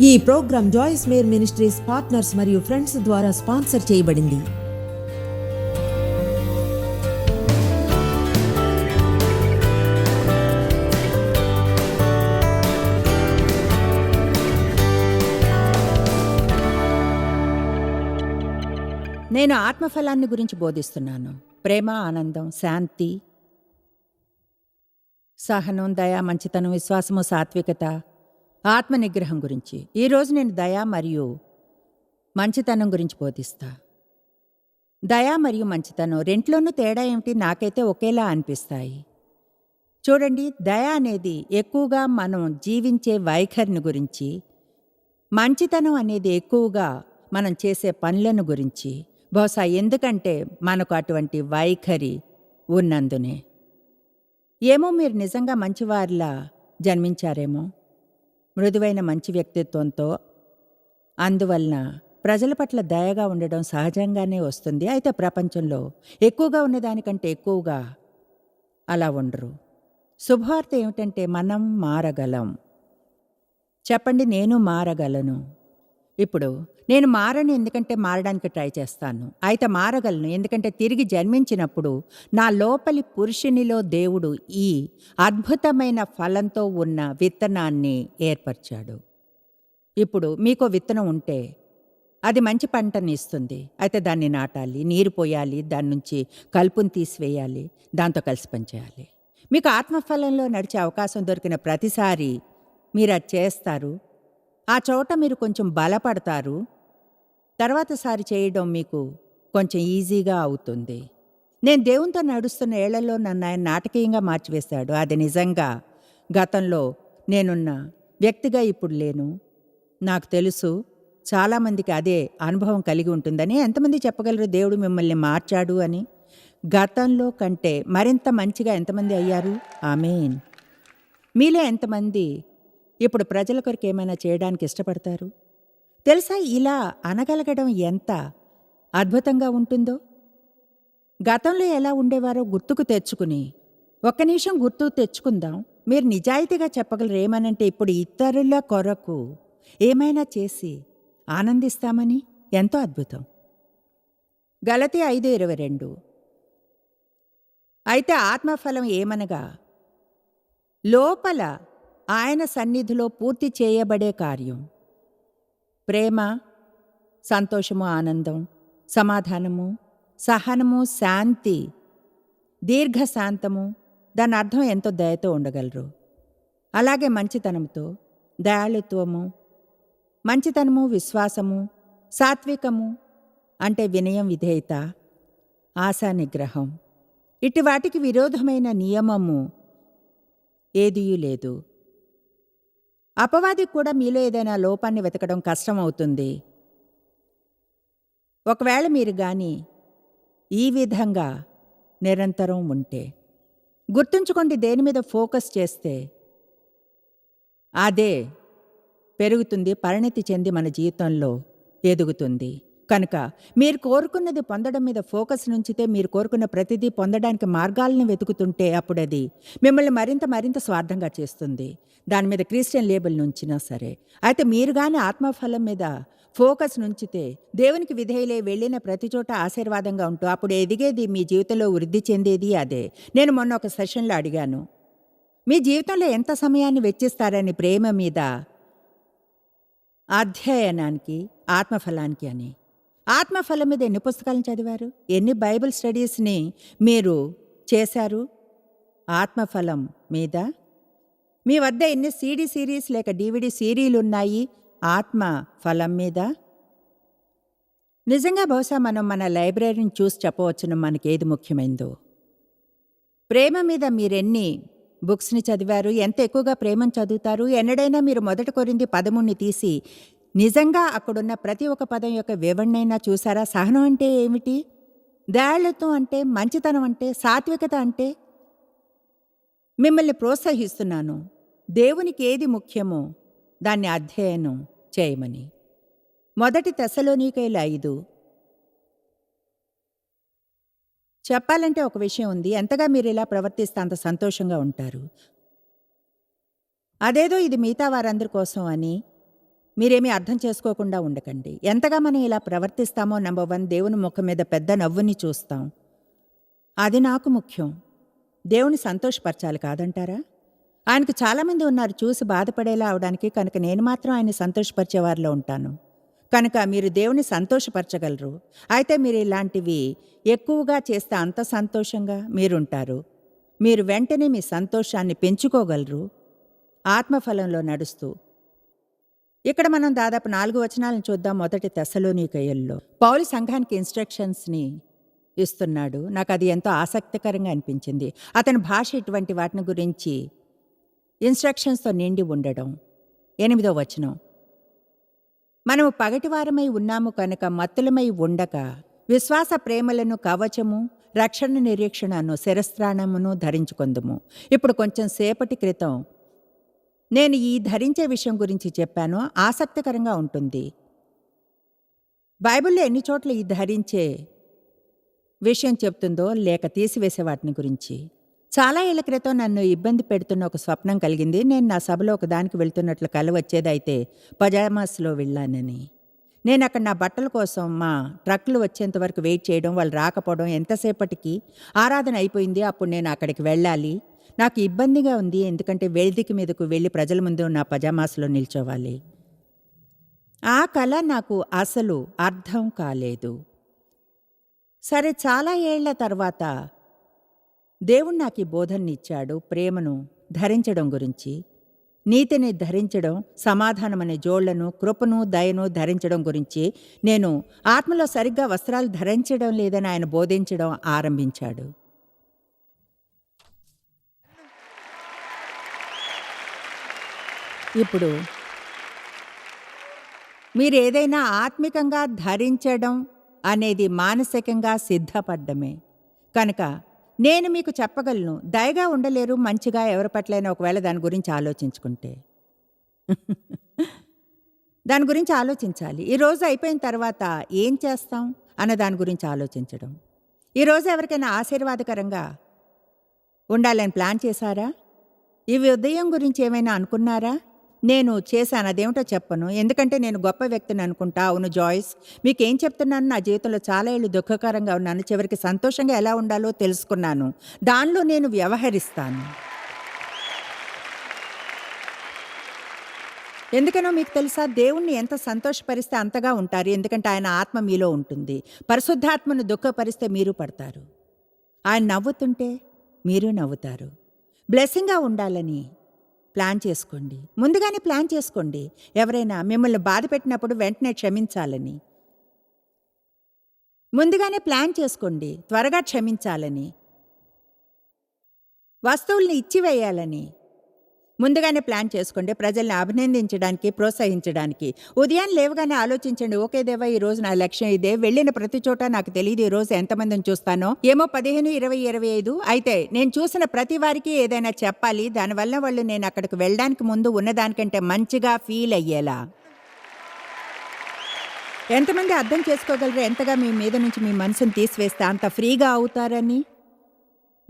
ఈ programme Joyce Meyer ministries partners మరియు friends ద్వారా స్పాన్సర్ చేయబడింది. నేను ఆత్మఫలాన్ని గురించి బోధిస్తున్నాను. ప్రేమ ఆనందం శాంతి సహనం దయ మంచితనం విశ్వాసము సాత్వికత ఆత్మ నిగ్రహం గురించి ఈరోజు నేను దయ మరియు మంచితనం గురించి బోధిస్తా. దయ మరియు మంచితనం రెంట్లోనూ తేడా ఏమిటి? నాకైతే ఒకేలా అనిపిస్తాయి. చూడండి దయ అనేది ఎక్కువగా మనం జీవించే వైఖరిని గురించి మంచితనం అనేది ఎక్కువగా మనం చేసే పనులను గురించి బహుశా ఎందుకంటే మనకు అటువంటి వైఖరి ఉన్నందునే. ఏమో మీరు నిజంగా మంచివారిలా జన్మించారేమో. మృదువైన మంచి వ్యక్తిత్వంతో అందువలన ప్రజల పట్ల దయగా ఉండడం సహజంగానే వస్తుంది. అయితే ప్రపంచంలో ఎక్కువగా ఉన్నదానికంటే ఎక్కువగా అలా ఉండరు. శుభవార్త ఏమిటంటే మనం మారగలం. చెప్పండి నేను మారగలను. ఇప్పుడు నేను మారను ఎందుకంటే మారడానికి ట్రై చేస్తాను. అయితే మారగలను ఎందుకంటే తిరిగి జన్మించినప్పుడు నా లోపలి పురుషునిలో దేవుడు ఈ అద్భుతమైన ఫలంతో ఉన్న విత్తనాన్ని ఏర్పరిచాడు. ఇప్పుడు మీకు విత్తనం ఉంటే అది మంచి పంటని ఇస్తుంది. అయితే దాన్ని నాటాలి నీరు పోయాలి దాని నుంచి కలుపుని తీసివేయాలి దాంతో కలిసి పనిచేయాలి. మీకు ఆత్మఫలంలో నడిచే అవకాశం దొరికిన ప్రతిసారి మీరు అది చేస్తారు. ఆ చోట మీరు కొంచెం బలపడతారు. తర్వాత సారి చేయడం మీకు కొంచెం ఈజీగా అవుతుంది. నేను దేవునితో నడుస్తున్న ఏళ్ళలో నన్ను ఆయన నాటకీయంగా మార్చివేశాడు. అది నిజంగా గతంలో నేనున్న వ్యక్తిగా ఇప్పుడు లేను. నాకు తెలుసు చాలామందికి అదే అనుభవం కలిగి ఉంటుందని ఎంతమంది చెప్పగలరు దేవుడు మిమ్మల్ని మార్చాడు అని. గతంలో కంటే మరింత మంచిగా ఎంతమంది అయ్యారు? ఆమెన్. మీలో ఎంతమంది ఇప్పుడు ప్రజల కొరకు ఏమైనా చేయడానికి ఇష్టపడతారు? తెలుసా ఇలా అనగలగడం ఎంత అద్భుతంగా ఉంటుందో? గతంలో ఎలా ఉండేవారో గుర్తుకు తెచ్చుకుని ఒక్క నిమిషం గుర్తుకు తెచ్చుకుందాం. మీరు నిజాయితీగా చెప్పగలరు ఏమనంటే ఇప్పుడు ఇతరుల కొరకు ఏమైనా చేసి ఆనందిస్తామని? ఎంతో అద్భుతం. గలతి ఐదు ఇరవై రెండు. అయితే ఆత్మఫలం ఏమనగా లోపల ఆయన సన్నిధిలో పూర్తి చేయబడే కార్యం. ప్రేమ సంతోషము ఆనందం సమాధానము సహనము శాంతి దీర్ఘశాంతము దాని అర్థం ఎంతో దయతో ఉండగలరు. అలాగే మంచితనంతో దయాళుత్వము మంచితనము విశ్వాసము సాత్వికము అంటే వినయం విధేయత ఆశా నిగ్రహం. ఇటు వాటికి విరోధమైన నియమము ఏదియూ లేదు. అపవాదికి కూడా మీలో ఏదైనా లోపాన్ని వెతకడం కష్టమవుతుంది. ఒకవేళ మీరు గాని ఈ విధంగా నిరంతరం ఉంటే గుర్తుంచుకోండి దేని మీద ఫోకస్ చేస్తే అదే పెరుగుతుంది పరిణతి చెంది మన జీవితంలో ఎదుగుతుంది. కనుక మీరు కోరుకున్నది పొందడం మీద ఫోకస్ నుంచితే మీరు కోరుకున్న ప్రతిదీ పొందడానికి మార్గాలను వెతుకుతుంటే అప్పుడది మిమ్మల్ని మరింత మరింత స్వార్థంగా చేస్తుంది. దాని మీద క్రిస్టియన్ లేబుల్ నుంచినా సరే. అయితే మీరు కానీ ఆత్మఫలం మీద ఫోకస్ నుంచితే దేవునికి విధేయులే వెళ్ళిన ప్రతి చోట ఆశీర్వాదంగా ఉంటూ అప్పుడు ఎదిగేది మీ జీవితంలో వృద్ధి చెందేది అదే. నేను మొన్న ఒక సెషన్లో అడిగాను. మీ జీవితంలో ఎంత సమయాన్ని వెచ్చిస్తారని ప్రేమ మీద? అధ్యయనానికి ఆత్మఫలానికి అని. ఆత్మఫలం మీద ఎన్ని పుస్తకాలను చదివారు? ఎన్ని బైబిల్ స్టడీస్ని మీరు చేశారు? ఆత్మఫలం మీద? మీ వద్ద ఎన్ని సీడీ సిరీస్ లేక డివిడి సీరీలు ఉన్నాయి ఆత్మ ఫలం మీద? నిజంగా బహుశా మనం మన లైబ్రరీని చూసి చెప్పవచ్చును మనకి ఏది ముఖ్యమైందో. ప్రేమ మీద మీరెన్ని బుక్స్ని చదివారు? ఎంత ఎక్కువగా ప్రేమను చదువుతారు? ఎన్నడైనా మీరు మొదట కొరింది పదముని తీసి నిజంగా అక్కడున్న ప్రతి ఒక్క పదం యొక్క వివరణైనా చూసారా? సహనం అంటే ఏమిటి? దయాళుత్వం అంటే మంచితనం అంటే సాత్వికత అంటే? మిమ్మల్ని ప్రోత్సహిస్తున్నాను. దేవునికి ఏది ముఖ్యమో దాన్ని అధ్యయనం చేయమని. మొదటి తెసలోనికైలు ఐదు. చెప్పాలంటే ఒక విషయం ఉంది. ఎంతగా మీరు ఇలా ప్రవర్తిస్తే అంత సంతోషంగా ఉంటారు? అదేదో ఇది మిగతా వారందరి కోసం అని మీరేమీ అర్థం చేసుకోకుండా ఉండకండి. ఎంతగా మనం ఇలా ప్రవర్తిస్తామో నంబర్ వన్ దేవుని ముఖం మీద పెద్ద నవ్వుని చూస్తాం. అది నాకు ముఖ్యం. దేవుని సంతోషపరచాలి కాదంటారా? ఆయనకు చాలామంది ఉన్నారు చూసి బాధపడేలా అవడానికి కనుక నేను మాత్రం ఆయన సంతోషపరిచే వారిలో ఉంటాను. కనుక మీరు దేవుని సంతోషపరచగలరు. అయితే మీరు ఇలాంటివి ఎక్కువగా చేస్తే అంత సంతోషంగా మీరుంటారు. మీరు వెంటనే మీ సంతోషాన్ని పెంచుకోగలరు. ఆత్మఫలంలో నడుస్తూ ఇక్కడ మనం దాదాపు నాలుగు వచనాలను చూద్దాం మొదటి తెసలోనికయ్యల్లో పౌలు సంఘానికి ఇన్స్ట్రక్షన్స్ని ఇస్తున్నాడు. నాకు అది ఎంతో ఆసక్తికరంగా అనిపించింది. అతని భాష ఇటువంటి వాటిని గురించి ఇన్స్ట్రక్షన్స్తో నిండి ఉండడం. ఎనిమిదో వచనం. మనము పగటివారమై ఉన్నాము కనుక మత్తులమై ఉండక విశ్వాస ప్రేమలను కవచము రక్షణ నిరీక్షణను శిరస్త్రాణమును ధరించుకుందుము. ఇప్పుడు కొంచెం సేపటి క్రితం నేను ఈ ధరించే విషయం గురించి చెప్పాను. ఆసక్తికరంగా ఉంటుంది. బైబిల్లో ఎన్ని చోట్ల ఈ ధరించే విషయం చెప్తుందో లేక తీసివేసే వాటిని గురించి. చాలా ఏళ్ళ క్రితం నన్ను ఇబ్బంది పెడుతున్న ఒక స్వప్నం కలిగింది. నేను నా సభలో ఒక దానికి వెళ్తున్నట్లు కల వచ్చేదైతే పజామాస్లో వెళ్ళానని. నేను అక్కడ నా బట్టల కోసం మా ట్రక్లు వచ్చేంత వరకు వెయిట్ చేయడం వాళ్ళు రాకపోవడం ఎంతసేపటికి ఆరాధన అయిపోయింది. అప్పుడు నేను అక్కడికి వెళ్ళాలి. నాకు ఇబ్బందిగా ఉంది ఎందుకంటే వేదిక మీదకు వెళ్ళి ప్రజల ముందు నా పజామాస్లో నిల్చోవాలి. ఆ కళ నాకు అసలు అర్థం కాలేదు. సరే చాలా ఏళ్ళ తర్వాత దేవుడు నాకు ఈ బోధననిచ్చాడు ప్రేమను ధరించడం గురించి. నీతిని ధరించడం సమాధానమనే జోళ్ళను కృపను దయను ధరించడం గురించి నేను ఆత్మలో సరిగ్గా వస్త్రాలు ధరించడం లేదని ఆయన బోధించడం ఆరంభించాడు. ఇప్పుడు మీరు ఏదైనా ఆత్మికంగా ధరించడం అనేది మానసికంగా సిద్ధపడ్డమే. కనుక నేను మీకు చెప్పగలను దయగా ఉండలేరు మంచిగా ఎవరి పట్లైనా ఒకవేళ దాని గురించి ఆలోచించుకుంటే. దాని గురించి ఆలోచించాలి. ఈరోజు అయిపోయిన తర్వాత ఏం చేస్తాం అన్న దాని గురించి ఆలోచించడం. ఈరోజు ఎవరికైనా ఆశీర్వాదకరంగా ఉండాలని ప్లాన్ చేశారా? ఈ ఉదయం గురించి ఏమైనా అనుకున్నారా? నేను చేశాను అదేమిటో చెప్పను. ఎందుకంటే నేను గొప్ప వ్యక్తిని అనుకుంటా అవును జాయిస్. మీకేం చెప్తున్నాను? నా జీవితంలో చాలా ఏళ్ళు దుఃఖకరంగా ఉన్నాను. చివరికి సంతోషంగా ఎలా ఉండాలో తెలుసుకున్నాను. దానిలో నేను వ్యవహరిస్తాను. ఎందుకనో మీకు తెలుసా? దేవుణ్ణి ఎంత సంతోషపరిస్తే అంతగా ఉంటారు. ఎందుకంటే ఆయన ఆత్మ మీలో ఉంటుంది. పరిశుద్ధాత్మను దుఃఖపరిస్తే మీరు పడతారు. ఆయన నవ్వుతుంటే మీరు నవ్వుతారు. బ్లెస్సింగ్గా ఉండాలని ప్లాన్ చేసుకోండి. ముందుగానే ప్లాన్ చేసుకోండి. ఎవరైనా మిమ్మల్ని బాధ పెట్టినప్పుడు వెంటనే క్షమించాలని. ముందుగానే ప్లాన్ చేసుకోండి. త్వరగా క్షమించాలని. వస్తువుల్ని ఇచ్చివేయాలని. ముందుగానే ప్లాన్ చేసుకోండి ప్రజల్ని అభినందించడానికి ప్రోత్సహించడానికి. ఉదయం లేవగానే ఆలోచించండి ఓకే దేవా ఈ రోజు నా లక్ష్యం ఇదే. వెళ్ళిన ప్రతి చోట నాకు తెలియదు ఈ రోజు ఎంతమందిని చూస్తానో. ఏమో పదిహేను ఇరవై ఇరవై ఐదు. అయితే నేను చూసిన ప్రతి వారికి ఏదైనా చెప్పాలి దానివల్ల వాళ్ళు నేను అక్కడికి వెళ్ళడానికి ముందు ఉన్నదానికంటే మంచిగా ఫీల్ అయ్యేలా. ఎంతమంది అర్థం చేసుకోగలరు? ఎంతగా మీ మీద నుంచి మీ మనసుని తీసివేస్తే అంత ఫ్రీగా అవుతారని?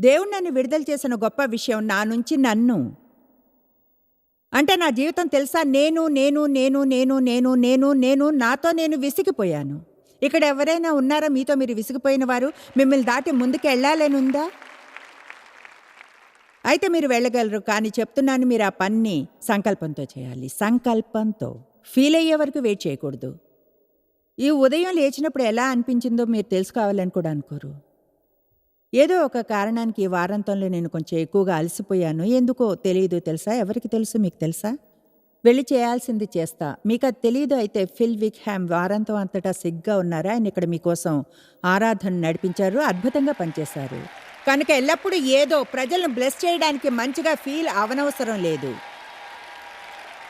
దేవుడు నన్ను విడుదల చేసిన గొప్ప విషయం నా నుంచి నన్ను. అంటే నా జీవితం తెలుసా? నేను నేను నేను నేను నేను నేను నేను నాతో నేను విసిగిపోయాను. ఇక్కడ ఎవరైనా ఉన్నారా? మీతో మీరు విసిగిపోయిన వారు? మిమ్మల్ని దాటి ముందుకు వెళ్ళాలని ఉందా? అయితే మీరు వెళ్ళగలరు కానీ చెప్తున్నాను మీరు ఆ పని సంకల్పంతో చేయాలి. సంకల్పంతో. ఫీల్ అయ్యే వరకు వెయిట్ చేయకూడదు. ఈ ఉదయం లేచినప్పుడు ఎలా అనిపించిందో మీరు తెలుసుకోవాలని కూడా అనుకోరు. ఏదో ఒక కారణానికి ఈ వారాంతంలో నేను కొంచెం ఎక్కువగా అలసిపోయాను. ఎందుకో తెలియదు తెలుసా? ఎవరికి తెలుసు? మీకు తెలుసా? వెళ్ళి చేయాల్సింది చేస్తా. మీకు అది తెలియదు అయితే ఫిల్ విక్ హ్యామ్ వారాంతం అంతటా సిగ్గా ఉన్నారా? ఆయన ఇక్కడ మీకోసం ఆరాధన నడిపించారు అద్భుతంగా పనిచేశారు. కనుక ఎల్లప్పుడూ ఏదో ప్రజలను బ్లెస్ చేయడానికి మంచిగా ఫీల్ అవనవసరం లేదు.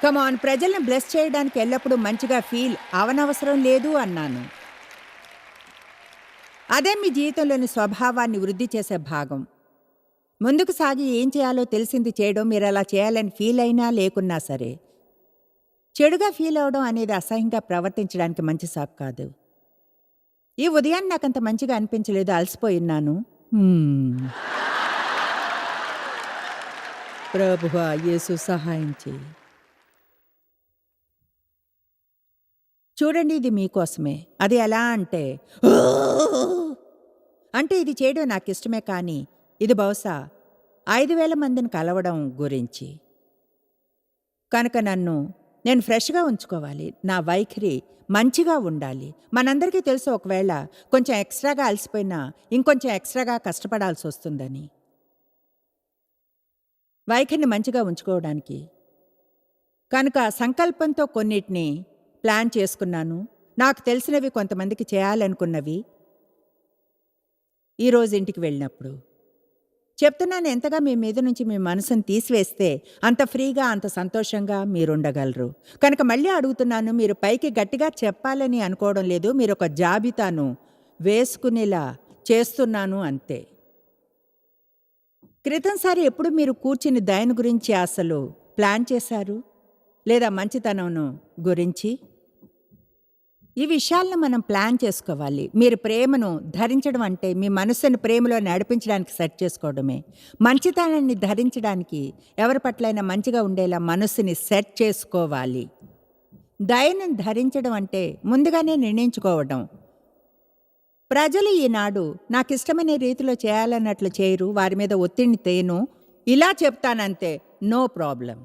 కమాన్ ప్రజలను బ్లెస్ చేయడానికి ఎల్లప్పుడూ మంచిగా ఫీల్ అవనవసరం లేదు అన్నాను. అదే మీ జీవితంలోని స్వభావాన్ని వృద్ధి చేసే భాగం. ముందుకు సాగి ఏం చేయాలో తెలిసింది చేయడం మీరు అలా చేయాలని ఫీల్ అయినా లేకున్నా సరే. చెడుగా ఫీల్ అవడం అనేది అసహ్యంగా ప్రవర్తించడానికి మంచి సాకు కాదు. ఈ ఉదయాన్ని నాకంత మంచిగా అనిపించలేదు అలసిపోయిన్నాను ప్రభువా యేసు సహాయం చేయి. చూడండి ఇది మీకోసమే. అది ఎలా అంటే అంటే ఇది చేయడం నాకు ఇష్టమే కానీ ఇది బహుశా ఐదు వేల మందిని కలవడం గురించి. కనుక నన్ను నేను ఫ్రెష్గా ఉంచుకోవాలి. నా వైఖరి మంచిగా ఉండాలి. మనందరికీ తెలుసు ఒకవేళ కొంచెం ఎక్స్ట్రాగా అలసిపోయినా ఇంకొంచెం ఎక్స్ట్రాగా కష్టపడాల్సి వస్తుందని. వైఖరిని మంచిగా ఉంచుకోవడానికి. కనుక సంకల్పంతో కొన్నిటిని ప్లాన్ చేసుకున్నాను. నాకు తెలిసినవి కొంతమందికి చేయాలనుకున్నవి. ఈరోజు ఇంటికి వెళ్ళినప్పుడు చెప్తున్నాను ఎంతగా మీ మీద నుంచి మీ మనసును తీసివేస్తే అంత ఫ్రీగా అంత సంతోషంగా మీరుండగలరు. కనుక మళ్ళీ అడుగుతున్నాను మీరు పైకి గట్టిగా చెప్పాలని అనుకోవడం లేదు మీరు ఒక జాబితాను వేసుకునేలా చేస్తున్నాను అంతే. క్రితంసారి ఎప్పుడు మీరు కూర్చుని దయను గురించి అసలు ప్లాన్ చేశారు? లేదా మంచితనంను గురించి? ఈ విషయాలను మనం ప్లాన్ చేసుకోవాలి. మీరు ప్రేమను ధరించడం అంటే మీ మనసును ప్రేమలో నడిపించడానికి సెట్ చేసుకోవడమే. మంచితనాన్ని ధరించడానికి ఎవరి పట్లైనా మంచిగా ఉండేలా మనస్సుని సెట్ చేసుకోవాలి. దయను ధరించడం అంటే ముందుగానే నిర్ణయించుకోవడం. ప్రజలు ఈనాడు నాకు ఇష్టమైన రీతిలో చేయాలన్నట్లు చేయరు వారి మీద ఒత్తిడిని తేను. ఇలా చెప్తానంతే నో ప్రాబ్లం.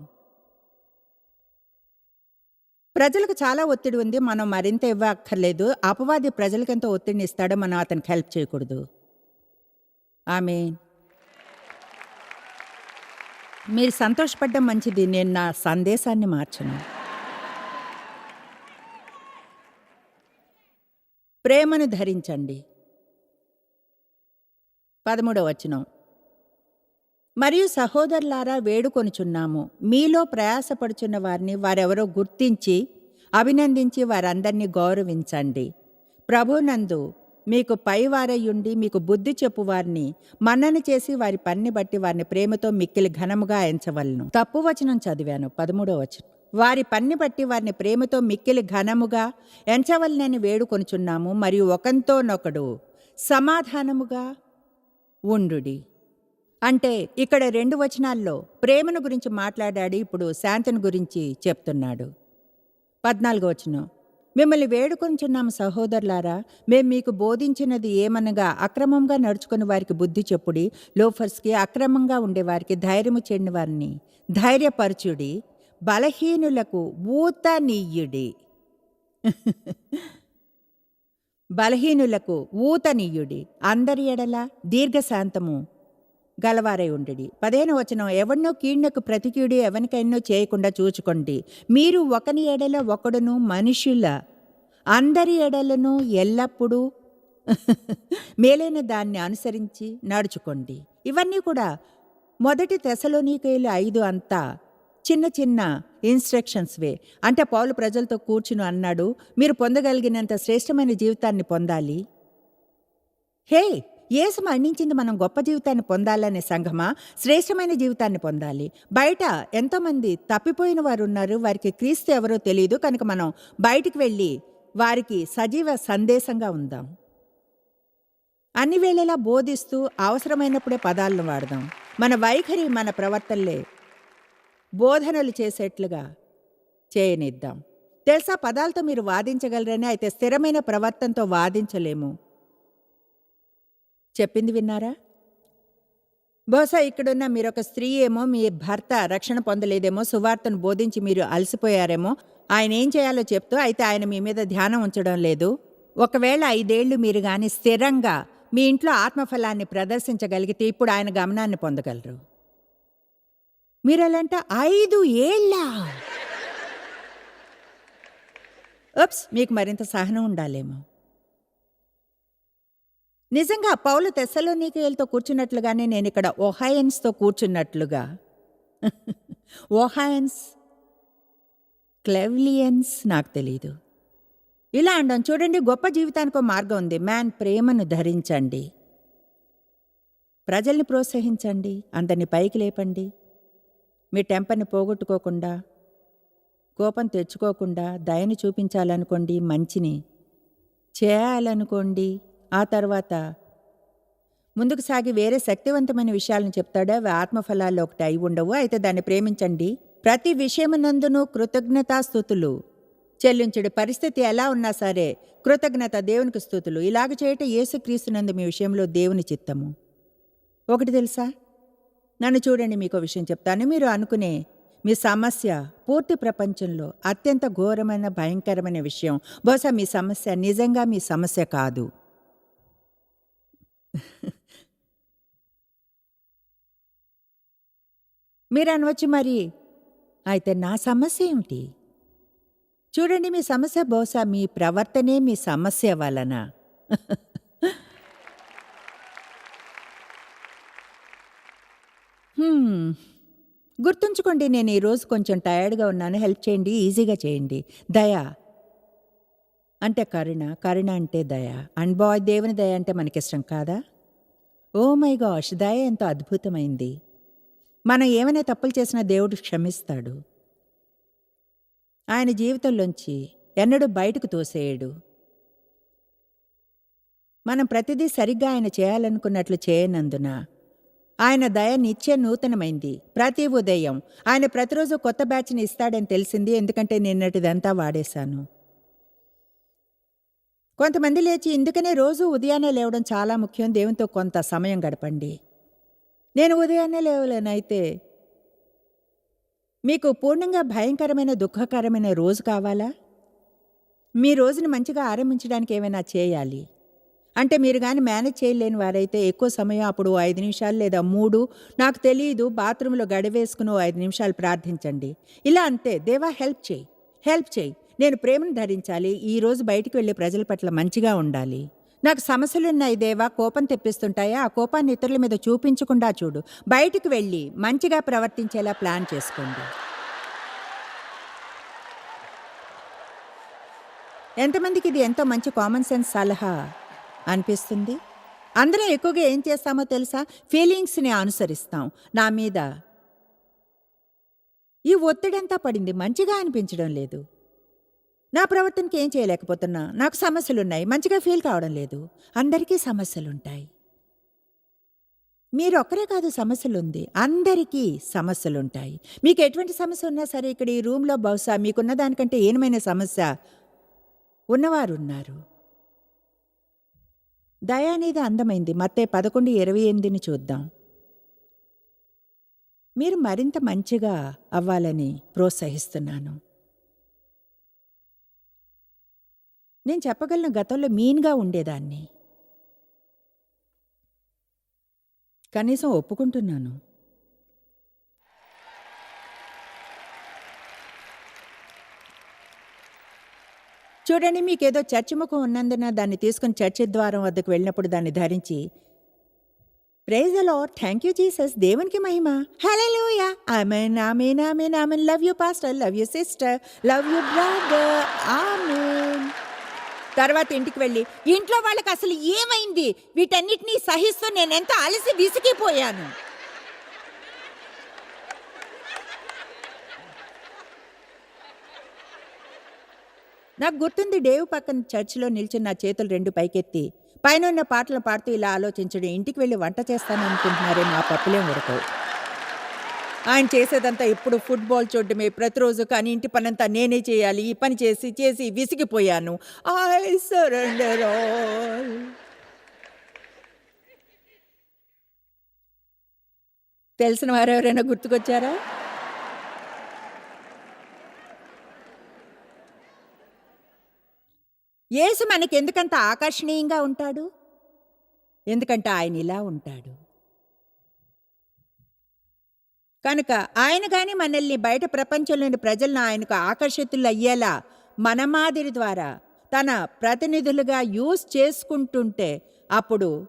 ప్రజలకు చాలా ఒత్తిడి ఉంది. మనం మరింత ఇవ్వక్కర్లేదు. అపవాది ప్రజలకు ఎంత ఒత్తిడిని ఇస్తాడో మనం అతనికి హెల్ప్ చేయకూడదు. ఆమె మీరు సంతోషపడ్డం మంచిది. నేను నా సందేశాన్ని మార్చను. ప్రేమను ధరించండి. పదమూడవ వచనం. మరియు సహోదరులారా వేడుకొనుచున్నాము. మీలో ప్రయాసపడుచున్న వారిని వారెవరో గుర్తించి అభినందించి వారందరినీ గౌరవించండి. ప్రభునందు మీకు పైవారయ్యుండి మీకు బుద్ధి చెప్పు వారిని మన్నన చేసి వారి పన్ని బట్టి వారిని ప్రేమతో మిక్కిలి ఘనముగా ఎంచవలను. తప్పు వచనం చదివాను పదమూడో వచనం. వారి పన్ని బట్టి వారిని ప్రేమతో మిక్కిలి ఘనముగా ఎంచవలనని వేడుకొనుచున్నాము మరియు ఒకంతోనొకడు సమాధానముగా ఉండుడి. అంటే ఇక్కడ రెండు వచనాల్లో ప్రేమను గురించి మాట్లాడాడు ఇప్పుడు శాంతిని గురించి చెప్తున్నాడు. పద్నాలుగో వచనం. మిమ్మల్ని వేడుకొంచున్నాము సహోదరులారా మేము మీకు బోధించినది ఏమనగా అక్రమంగా నడుచుకుని వారికి బుద్ధి చెప్పుడి లోఫర్స్కి అక్రమంగా ఉండేవారికి ధైర్యము చెందిన వారిని ధైర్యపరచుడి బలహీనులకు ఊతనీయుడి బలహీనులకు ఊతనీయుడి అందరి ఎడల దీర్ఘశాంతము గలవారై ఉండి పదేన వచనం ఎవన్నో కీళ్ళకు ప్రతికీడు ఎవరికైనో చేయకుండా చూచుకోండి. మీరు ఒకని ఎడల ఒకడును మనుషుల అందరి ఎడలను ఎల్లప్పుడూ మేలైన దాన్ని అనుసరించి నడుచుకోండి. ఇవన్నీ కూడా మొదటి తెసలోనికేలు ఐదు అంతా చిన్న చిన్న ఇన్స్ట్రక్షన్స్వే అంటే పౌలు ప్రజలతో కూర్చుని అన్నాడు మీరు పొందగలిగినంత శ్రేష్టమైన జీవితాన్ని పొందాలి. హే యేసు మరణించింది మనం గొప్ప జీవితాన్ని పొందాలనే సంఘమా? శ్రేష్టమైన జీవితాన్ని పొందాలి. బయట ఎంతోమంది తప్పిపోయిన వారు ఉన్నారు. వారికి క్రీస్తు ఎవరో తెలియదు కనుక మనం బయటికి వెళ్ళి వారికి సజీవ సందేశంగా ఉందాం. అన్ని వేళలా బోధిస్తూ అవసరమైనప్పుడే పదాలను వాడదాం. మన వైఖరి మన ప్రవర్తనలే బోధనలు చేసేట్లుగా చేయనిద్దాం. తెలుసా? పదాలతో మీరు వాదించగలరని అయితే స్థిరమైన ప్రవర్తనతో వాదించలేము. చెప్పింది విన్నారా? బహుశా ఇక్కడున్న మీరొక స్త్రీ ఏమో మీ భర్త రక్షణ పొందలేదేమో సువార్తను బోధించి మీరు అలసిపోయారేమో ఆయన ఏం చేయాలో చెప్తూ అయితే ఆయన మీ మీద ధ్యానం ఉంచడం లేదు. ఒకవేళ ఐదేళ్ళు మీరు గాని స్థిరంగా మీ ఇంట్లో ఆత్మఫలాన్ని ప్రదర్శించగలిగితే ఇప్పుడు ఆయన గమనాన్ని పొందగలరు. మీరు అలాంట ఐదు ఏళ్ళ ఉప్స్ మీకు మరింత సహనం ఉండాలేమో. నిజంగా పౌలు తెస్సలోనికేయులతో కూర్చున్నట్లుగానే నేను ఇక్కడ ఓహాయన్స్తో కూర్చున్నట్లుగా. ఓహాయన్స్ క్లెవ్లియన్స్ నాకు తెలీదు. ఇలా అండం చూడండి గొప్ప జీవితానికి ఒక మార్గం ఉంది. మ్యాన్ ప్రేమను ధరించండి. ప్రజల్ని ప్రోత్సహించండి అందరిని పైకి లేపండి. మీ టెంపర్ని పోగొట్టుకోకుండా కోపం తెచ్చుకోకుండా దయని చూపించాలనుకోండి మంచిని చేయాలనుకోండి ఆ తర్వాత ముందుకు సాగి వేరే శక్తివంతమైన విషయాలను చెప్తాడు? అవి ఆత్మఫలాల్లో ఒకటి అయి ఉండవు. అయితే దాన్ని ప్రేమించండి. ప్రతి విషయమునందును కృతజ్ఞతాస్థుతులు చెల్లించుడు పరిస్థితి ఎలా ఉన్నా సరే కృతజ్ఞత దేవునికి స్థుతులు. ఇలాగ చేయట యేసుక్రీస్తునందు మీ విషయంలో దేవుని చిత్తము. ఒకటి తెలుసా? నన్ను చూడండి మీకు విషయం చెప్తాను. మీరు అనుకునే మీ సమస్య పూర్తి ప్రపంచంలో అత్యంత ఘోరమైన భయంకరమైన విషయం. బహుశా మీ సమస్య నిజంగా మీ సమస్య కాదు. మీరు అనవచ్చు మరి. అయితే నా సమస్య ఏమిటి? చూడండి మీ సమస్య బహుశా మీ ప్రవర్తనే మీ సమస్య వలన. గుర్తుంచుకోండి నేను ఈరోజు కొంచెం టయర్డ్గా ఉన్నాను. హెల్ప్ చేయండి ఈజీగా చేయండి. దయ అంటే కరుణ కరుణ అంటే దయ. అండ్ బాయ్ దేవుని దయ అంటే మనకిష్టం కాదా? ఓ మై గాష్ దయ ఎంతో అద్భుతమైంది. మనం ఏమైనా తప్పులు చేసినా దేవుడు క్షమిస్తాడు. ఆయన జీవితంలోంచి ఎన్నడూ బయటకు తోసేయడు. మనం ప్రతిదీ సరిగ్గా ఆయన చేయాలనుకున్నట్లు చేయనందున ఆయన దయ నిత్య నూతనమైంది. ప్రతి ఉదయం ఆయన ప్రతిరోజు కొత్త బ్యాచ్ని ఇస్తాడని తెలిసింది. ఎందుకంటే నిన్నటిదంతా వాడేశాను. కొంతమంది లేచి ఇందుకనే రోజు ఉదయాన్నే లేవడం చాలా ముఖ్యం. దేవునితో కొంత సమయం గడపండి. నేను ఉదయాన్నే లేవలేనైతే మీకు పూర్ణంగా భయంకరమైన దుఃఖకరమైన రోజు కావాలా? మీ రోజుని మంచిగా ఆరంభించడానికి ఏమైనా చేయాలి? అంటే మీరు కానీ మేనేజ్ చేయలేని వారైతే ఎక్కువ సమయం అప్పుడు ఐదు నిమిషాలు లేదా మూడు నాకు తెలియదు బాత్రూంలో గడివేసుకుని ఓ ఐదు నిమిషాలు ప్రార్థించండి. ఇలా అంతే. దేవా హెల్ప్ చేయి. హెల్ప్ చేయి. నేను ప్రేమను ధరించాలి. ఈరోజు బయటికి వెళ్ళే ప్రజల పట్ల మంచిగా ఉండాలి. నాకు సమస్యలున్నాయి దేవా కోపం తెప్పిస్తుంటాయా? ఆ కోపాన్ని ఇతరుల మీద చూపించకుండా చూడు. బయటికి వెళ్ళి మంచిగా ప్రవర్తించేలా ప్లాన్ చేసుకోండి. ఎంతమందికి ఇది ఎంతో మంచి కామన్ సెన్స్ సలహా అనిపిస్తుంది? అందరం ఎక్కువగా ఏం చేస్తామో తెలుసా? ఫీలింగ్స్ని అనుసరిస్తాం. నా మీద. ఈ ఒత్తిడంతా పడింది. మంచిగా అనిపించడం లేదు. నా ప్రవర్తనకి ఏం చేయలేకపోతున్నా. నాకు సమస్యలున్నాయి. మంచిగా ఫీల్ కావడం లేదు. అందరికీ సమస్యలుంటాయి. మీరు ఒక్కరే కాదు సమస్యలుంది. అందరికీ సమస్యలుంటాయి. మీకు ఎటువంటి సమస్య ఉన్నా సరే ఇక్కడ ఈ రూమ్లో బహుశా మీకున్న దానికంటే ఏమైనా సమస్య ఉన్నవారు ఉన్నారు దయ అనేది అందమైంది. మత్తే పదకొండు ఇరవై ఎనిమిదిని చూద్దాం. మీరు మరింత మంచిగా అవ్వాలని ప్రోత్సహిస్తున్నాను. నేను చెప్పగలను గతంలో మీన్గా ఉండేదాన్ని. కనీసం ఒప్పుకుంటున్నాను. చూడండి మీకేదో చర్చి ముఖం ఉన్నందున దాన్ని తీసుకుని చర్చి ద్వారం వద్దకు వెళ్ళినప్పుడు దాన్ని ధరించి ప్రైజ్ అలో థ్యాంక్ యూ జీసస్ దేవునికి మహిమ. Hallelujah amen amen amen amen love you pastor love you sister love you brother amen తర్వాత ఇంటికి వెళ్ళి ఇంట్లో వాళ్ళకి అసలు ఏమైంది? వీటన్నిటినీ సహిస్తూ నేను ఎంత అలసి విసిగిపోయాను. నాకు గుర్తుంది డేవ్ పక్కన చర్చిలో నిల్చున్న నా చేతులు రెండు పైకెత్తి పైన ఉన్న పాటలు పాడుతూ ఇలా ఆలోచించడం ఇంటికి వెళ్ళి వంట చేస్తాను అనుకుంటున్నారే మా పప్పులేం ఉడకవు ఆయన చేసేదంతా ఇప్పుడు ఫుట్బాల్ చూడడమే. ప్రతిరోజు కానీ ఇంటి పనంతా నేనే చేయాలి ఈ పని చేసి చేసి విసిగిపోయాను. ఐ సరెండర్ ఆల్ తెలిసిన వారు ఎవరైనా గుర్తుకొచ్చారా? యేసు మనకి ఎందుకంత ఆకర్షణీయంగా ఉంటాడు? ఎందుకంటే ఆయన ఇలా ఉంటాడు. కనుక ఆయన కానీ మనల్ని బయట ప్రపంచంలోని ప్రజలను ఆయనకు ఆకర్షితులు అయ్యేలా మన మాదిరి ద్వారా తన ప్రతినిధులుగా యూజ్ చేసుకుంటుంటే అప్పుడు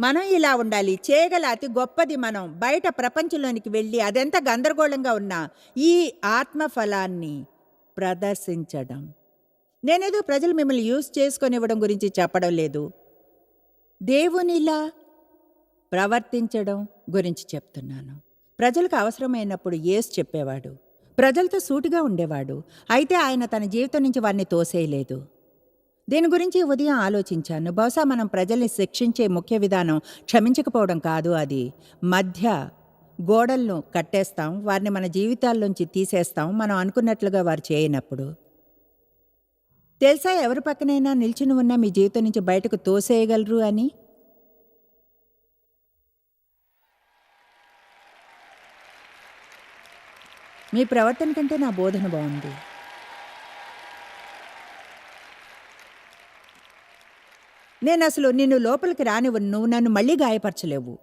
మనం ఇలా ఉండాలి. చేయగల అతి గొప్పది మనం బయట ప్రపంచంలోనికి వెళ్ళి అదెంత గందరగోళంగా ఉన్నా ఈ ఆత్మఫలాన్ని ప్రదర్శించడం. నేనేదో ప్రజలు మిమ్మల్ని యూజ్ చేసుకొని ఇవ్వడం గురించి చెప్పడం లేదు. దేవునిలా ప్రవర్తించడం గురించి చెప్తున్నాను. ప్రజలకు అవసరమైనప్పుడు ఏసు చెప్పేవాడు. ప్రజలతో సూటిగా ఉండేవాడు. అయితే ఆయన తన జీవితం నుంచి వారిని తోసేయలేదు. దీని గురించి ఉదయం ఆలోచించాను. బహుశా మనం ప్రజల్ని శిక్షించే ముఖ్య విధానం క్షమించకపోవడం కాదు అది. మధ్య గోడలను కట్టేస్తాం. వారిని మన జీవితాల్లోంచి తీసేస్తాం. మనం అనుకున్నట్లుగా వారు చేయనప్పుడు. తెలుసా ఎవరి పక్కనైనా నిల్చుని ఉన్నా మీ జీవితం నుంచి బయటకు తోసేయగలరు అని? మీ ప్రవర్తన కంటే నా బోధన బాగుంది. నేను అసలు నిన్ను లోపలికి రానివ్వను నువ్వు నన్ను మళ్ళీ గాయపరచలేవు.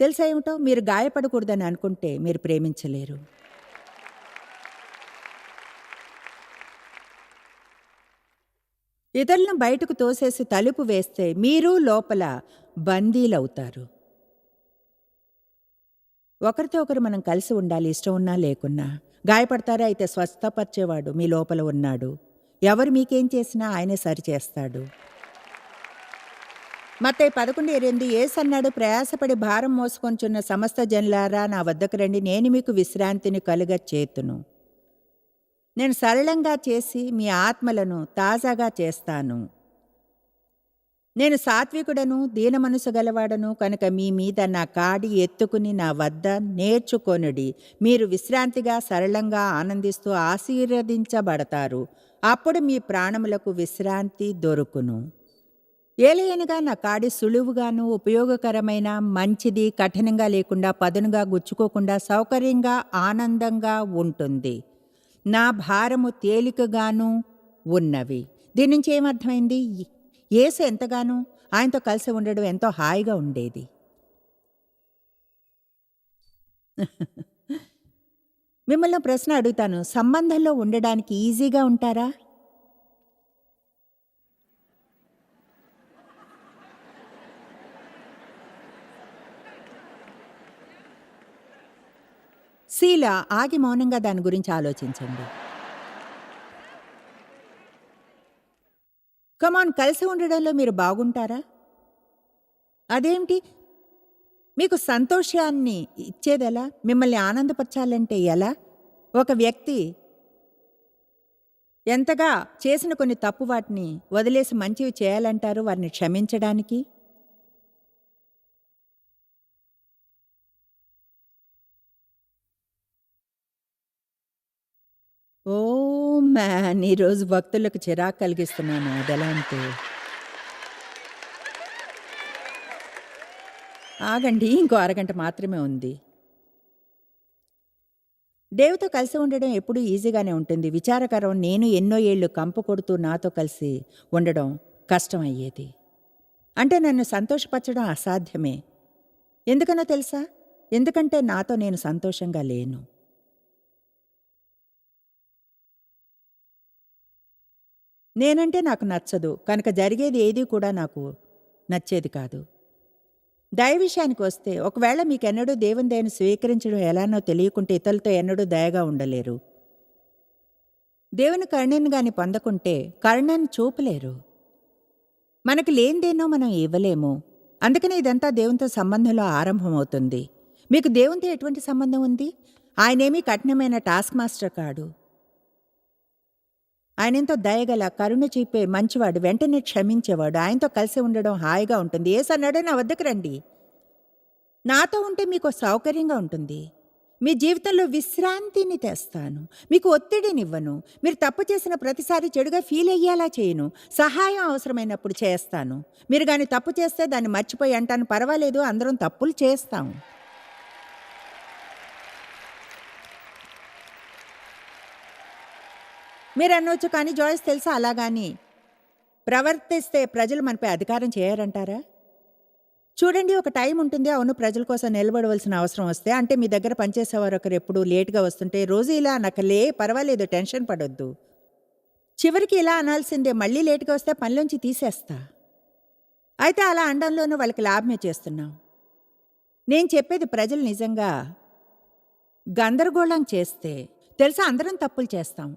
తెలుసా ఏమిటో? మీరు గాయపడకూడదని అనుకుంటే మీరు ప్రేమించలేరు. ఇతరులను బయటకు తోసేసి తలుపు వేస్తే మీరు లోపల బందీలవుతారు. ఒకరితో ఒకరు మనం కలిసి ఉండాలి ఇష్టం ఉన్నా లేకున్నా. గాయపడతారా? అయితే స్వస్థపరిచేవాడు మీ లోపల ఉన్నాడు. ఎవరు మీకేం చేసినా ఆయనే సరిచేస్తాడు. మత్తయి పదకొండు ఎనిమిది ఏసు అన్నాడు ప్రయాసపడి భారం మోసుకొంచున్న సమస్త జనులారా నా వద్దకు రండి నేను మీకు విశ్రాంతిని కలుగ చేతును. నేను సరళంగా చేసి మీ ఆత్మలను తాజాగా చేస్తాను. నేను సాత్వికుడను దీన మనసు గలవాడను కనుక మీ మీద నా కాడి ఎత్తుకుని నా వద్ద నేర్చుకొనుడి. మీరు విశ్రాంతిగా సరళంగా ఆనందిస్తూ ఆశీర్వదించబడతారు. అప్పుడు మీ ప్రాణములకు విశ్రాంతి దొరుకును. ఏలయనగా నా కాడి సులువుగాను ఉపయోగకరమైన మంచిది కఠినంగా లేకుండా పదునుగా గుచ్చుకోకుండా సౌకర్యంగా ఆనందంగా ఉంటుంది. నా భారము తేలికగాను ఉన్నవి. దీని నుంచి ఏమర్థమైంది? ఏసు ఎంతగానో ఆయనతో కలిసి ఉండడం ఎంతో హాయిగా ఉండేది. మిమ్మల్ని ప్రశ్న అడుగుతాను. సంబంధంలో ఉండడానికి ఈజీగా ఉంటారా? శీల ఆగి మౌనంగా దాని గురించి ఆలోచించండి. కమాన్ కలిసి ఉండడంలో మీరు బాగుంటారా? అదేమిటి మీకు సంతోషాన్ని ఇచ్చేదెలా మిమ్మల్ని ఆనందపరచాలంటే ఎలా? ఒక వ్యక్తి ఎంతగా చేసిన కొన్ని తప్పు వాటిని వదిలేసి మంచివి చేయాలంటారు వారిని క్షమించడానికి ఓ మ్యాన్ ఈరోజు భక్తులకు చిరాకు కలిగిస్తున్నాను. అదెలా అంటే? ఆగండి ఇంకో అరగంట మాత్రమే ఉంది. దేవుతో కలిసి ఉండడం ఎప్పుడూ ఈజీగానే ఉంటుంది. విచారకరం నేను ఎన్నో ఏళ్ళు కంపు కొడుతూ నాతో కలిసి ఉండడం కష్టం అయ్యేది అంటే నన్ను సంతోషపరచడం అసాధ్యమే. ఎందుకనో తెలుసా? ఎందుకంటే నాతో నేను సంతోషంగా లేను. నేనంటే నాకు నచ్చదు. కనుక జరిగేది ఏదీ కూడా నాకు నచ్చేది కాదు. దయ విషయానికి వస్తే ఒకవేళ మీకెన్నడూ దేవుని దయను స్వీకరించడం ఎలానో తెలియకుంటే ఇతరులతో ఎన్నడూ దయగా ఉండలేరు. దేవుని కరుణను గాని పొందకుంటే కరుణను చూపలేరు. మనకి లేనిదేనో మనం ఇవ్వలేము. అందుకనే ఇదంతా దేవునితో సంబంధంలో ఆరంభమవుతుంది. మీకు దేవునితో ఎటువంటి సంబంధం ఉంది? ఆయనేమీ కఠినమైన టాస్క్ మాస్టర్ కాడు. ఆయనెంతో దయగల కరుణ చూపే మంచివాడు వెంటనే క్షమించేవాడు. ఆయనతో కలిసి ఉండడం హాయిగా ఉంటుంది. ఏ సన్నాడో నా వద్దకు రండి. నాతో ఉంటే మీకు సౌకర్యంగా ఉంటుంది. మీ జీవితంలో విశ్రాంతిని తెస్తాను. మీకు ఒత్తిడినివ్వను. మీరు తప్పు చేసిన ప్రతిసారి చెడుగా ఫీల్ అయ్యేలా చేయను. సహాయం అవసరమైనప్పుడు చేస్తాను. మీరు కానీ తప్పు చేస్తే దాన్ని మర్చిపోయి అంటాను. పర్వాలేదు అందరం తప్పులు చేస్తాం. మీరు అనొచ్చు కానీ జాయిస్ తెలుసా అలాగాని? ప్రవర్తిస్తే ప్రజలు మనపై అధికారం చేయరంటారా? చూడండి ఒక టైం ఉంటుంది. అవును ప్రజల కోసం నిలబడవలసిన అవసరం వస్తే. అంటే మీ దగ్గర పనిచేసేవారు ఒకరు ఎప్పుడు లేట్గా వస్తుంటే రోజు ఇలా నకలే పర్వాలేదు టెన్షన్ పడొద్దు. చివరికి ఇలా అనాల్సిందే. మళ్ళీ లేట్గా వస్తే పనిలోంచి తీసేస్తా. అయితే అలా అండంలోనూ వాళ్ళకి లాభమే చేస్తున్నాం. నేను చెప్పేది ప్రజలు నిజంగా గందరగోళం చేస్తే తెలుసా? అందరం తప్పులు చేస్తాం.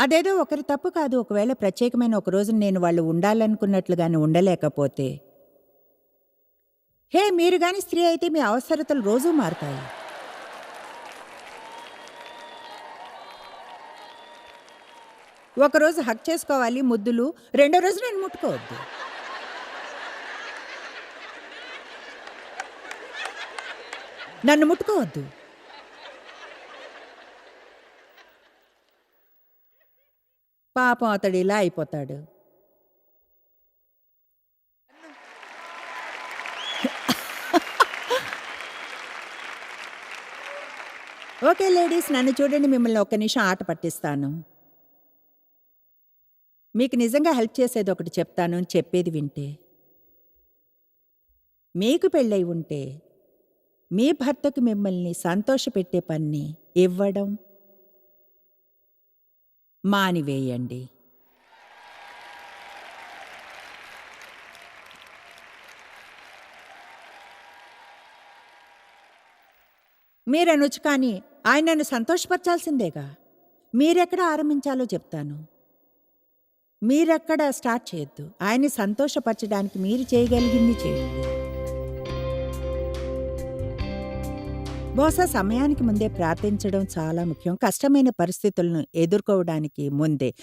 అదేదో ఒకరి తప్పు కాదు. ఒకవేళ ప్రత్యేకమైన ఒక రోజు నేను వాళ్ళు ఉండాలనుకున్నట్లుగానే ఉండలేకపోతే? హే మీరు గాని స్త్రీ అయితే మీ అవసరతలు రోజూ మారుతాయి. ఒకరోజు హక్ చేసుకోవాలి ముద్దులు రెండో రోజు నేను ముట్టుకోవద్దు. నన్ను ముట్టుకోవద్దు. పాపం అతడు ఇలా అయిపోతాడు. ఓకే లేడీస్ నన్ను చూడండి మిమ్మల్ని ఒక్క నిమిషం ఆట పట్టిస్తాను. మీకు నిజంగా హెల్ప్ చేసేది ఒకటి చెప్తాను చెప్పేది వింటే. మీకు పెళ్ళై ఉంటే మీ భర్తకు మిమ్మల్ని సంతోషపెట్టే పని ఇవ్వడం మానివేయండి. మీరనొచ్చు కానీ ఆయనను సంతోషపరచాల్సిందేగా? మీరెక్కడ ఆరంభించాలో చెప్తాను. మీరెక్కడ స్టార్ట్ చేయొద్దు. ఆయన్ని సంతోషపరచడానికి మీరు చేయగలిగింది చేయండి బహుశా సమయానికి ముందే ప్రార్థించడం చాలా ముఖ్యం. కష్టమైన పరిస్థితులను ఎదుర్కోవడానికి ముందే.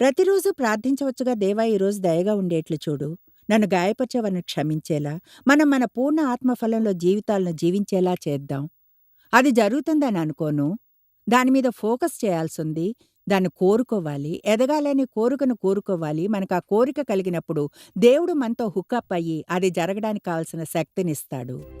ప్రతిరోజు ప్రార్థించవచ్చుగా దేవా ఈరోజు దయగా ఉండేట్లు చూడు. నన్ను గాయపరిచేవారిని క్షమించేలా. మనం మన పూర్ణ ఆత్మఫలంలో జీవితాలను జీవించేలా చేద్దాం. అది జరుగుతుందని అనుకోను. దాని మీద ఫోకస్ చేయాల్సింది. దాన్ని కోరుకోవాలి. ఎదగాలని కోరికను కోరుకోవాలి. మనకు ఆ కోరిక కలిగినప్పుడు దేవుడు మనతో హుకప్ అయ్యి అది జరగడానికి కావాల్సిన శక్తినిస్తాడు